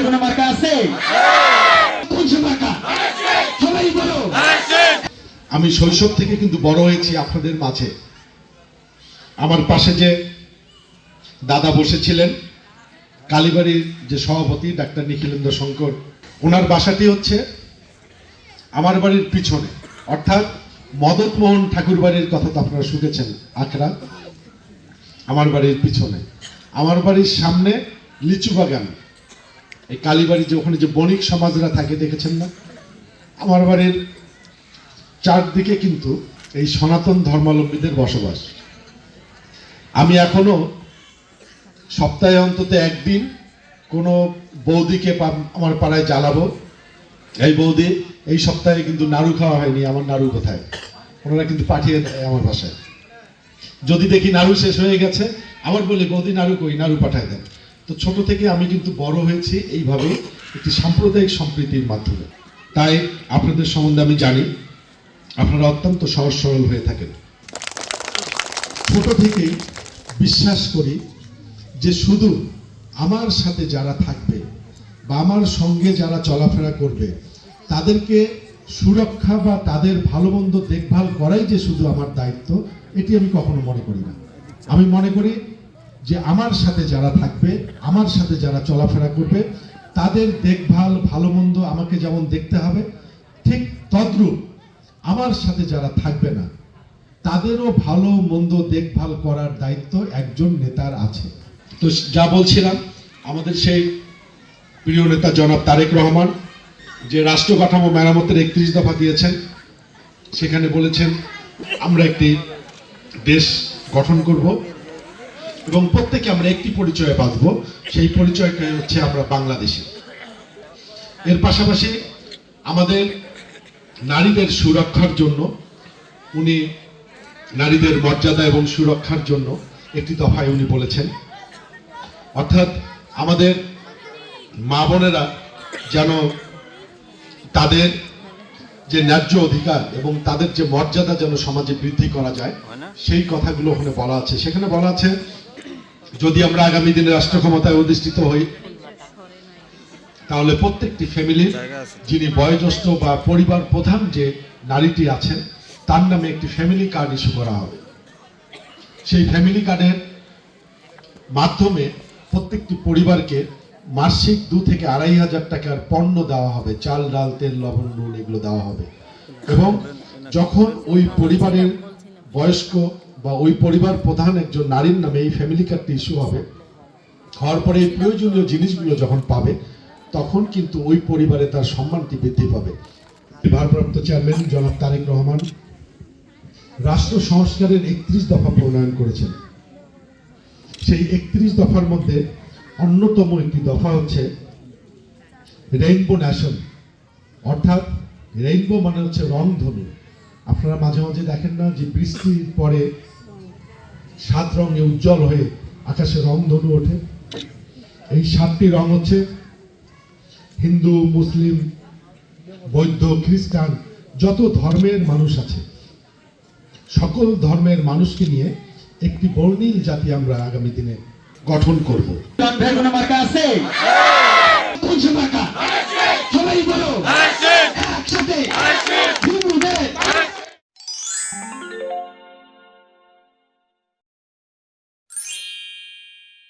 আছে? কোনছে মার্কা? বলো। আমি শৈশব থেকে কিন্তু বড় হয়েছি আপনাদের মাঝে। আমার পাশে যে দাদা বসেছিলেন, কালীবাড়ির যে সভাপতি ডাক্তার নিখিলেন্দ্র শঙ্কর, ওনার বাসাটি হচ্ছে আমার বাড়ির পিছনে। অর্থাৎ মদতমোহন ঠাকুর বাড়ির কথা তো আপনারা শুনেছেন, আখড়া। আমার বাড়ির পিছনে। আমার বাড়ির সামনে লিচু বাগান এই কালীবাড়ি যে ওখানে যে বণিক সমাজরা থাকে, দেখেছেন না? আমার বাড়ির চারদিকে কিন্তু এই সনাতন ধর্মাবলম্বীদের বসবাস। আমি এখনও সপ্তাহে অন্তত একদিন কোনো বৌদিকে আমার পাড়ায় জ্বালাবো। এই বৌদি, এই সপ্তাহে কিন্তু নাড়ু খাওয়া হয়নি, আমার নাড়ু কোথায়? ওনারা কিন্তু পাঠিয়ে দেয় আমার বাসায়। যদি দেখি নাড়ু শেষ হয়ে গেছে আবার বলি, বৌদি, নাড়ু কই? নাড়ু পাঠায় দেন। তো ছোট থেকে আমি কিন্তু বড় হয়েছি এইভাবে একটি সাম্প্রদায়িক সম্প্রীতির মাধ্যমে। তাই আপনাদের সম্বন্ধে আমি জানি, আপনারা অত্যন্ত সহজ সরল হয়ে থাকেন। ছোট থেকেই বিশ্বাস করি যে শুধু আমার সাথে যারা থাকবে বা আমার সঙ্গে যারা চলাফেরা করবে, তাদেরকে সুরক্ষা বা তাদের ভালো মন্দ দেখভাল করাই যে শুধু আমার দায়িত্ব, এটি আমি কখনো মনে করি না। আমি মনে করি যে আমার সাথে যারা থাকবে, আমার সাথে যারা চলাফেরা করবে, তাদের দেখভাল ভালো মন্দ আমাকে যেমন দেখতে হবে, ঠিক তদ্রূপ আমার সাথে যারা থাকবে না, তাদেরও ভালো, মন্দ দেখভাল করার দায়িত্ব একজন নেতার আছে। তো যা বলছিলাম, আমাদের সেই প্রিয় নেতা জনাব তারেক রহমান, যে রাষ্ট্র কাঠামো মেরামতের একত্রিশ দফা দিয়েছেন, সেখানে বলেছেন, আমরা একটি দেশ গঠন করব। এবং প্রত্যেকে আমরা একটি পরিচয়ে বাঁচব সেই পরিচয়টাই হচ্ছে আমরা বাংলাদেশি। এর পাশাপাশি আমাদের নারীদের সুরক্ষার জন্য উনি নারীদের মর্যাদা এবং সুরক্ষার জন্য একটি দফায় উনি বলেছেন। অর্থাৎ আমাদের মা বোনেরা যেন তাদের যে ন্যায্য অধিকার এবং তাদের যে মর্যাদা যেন সমাজে বৃদ্ধি করা যায় সেই কথাগুলো ওখানে বলা আছে। সেখানে বলা আছে যদি আমরা আগামী দিনে রাষ্ট্র ক্ষমতায় অধিষ্ঠিত হই তাহলে প্রত্যেকটি ফ্যামিলির যিনি বয়োজ্যেষ্ঠ বা পরিবার প্রধান যে নারীটি আছেন তার নামে একটি ফ্যামিলি কার্ড ইস্যু করা হবে। সেই ফ্যামিলি কার্ডের মাধ্যমে প্রত্যেকটি পরিবারকে মাসিক দু থেকে আড়াই হাজার টাকার পণ্য দেওয়া হবে। চাল ডাল তেল লবণ নুন এগুলো দেওয়া হবে। এবং যখন ওই পরিবারের বয়স্ক বা ওই পরিবার প্রধান একজন নারীর নামে এই ফ্যামিলি কার্ডটি ইস্যু হবে। হওয়ার পরে এই প্রয়োজনীয় জিনিসগুলো যখন পাবে, তখন কিন্তু ওই পরিবারে তার সম্মানটি বৃদ্ধি পাবে। ভারপ্রাপ্ত চেয়ারম্যান জনাব তারেক রহমান রাষ্ট্র সংস্কারের একত্রিশ দফা প্রণয়ন করেছেন। সেই একত্রিশ দফার মধ্যে অন্যতম একটি দফা হচ্ছে রেইনবো ন্যাশন অর্থাৎ রেইনবো মানে হচ্ছে রংধনু। আপনারা মাঝে মাঝে দেখেন না যে বৃষ্টির পরে সাত রঙে উজ্জ্বল হয়ে আকাশে রংধনু ওঠে। এই সাতটি রং হচ্ছে হিন্দু, মুসলিম, বৌদ্ধ, খ্রিস্টান, যত ধর্মের মানুষ আছে। সকল ধর্মের মানুষকে নিয়ে একটি বর্ণিল জাতি আমরা আগামী দিনে গঠন করব। আছে?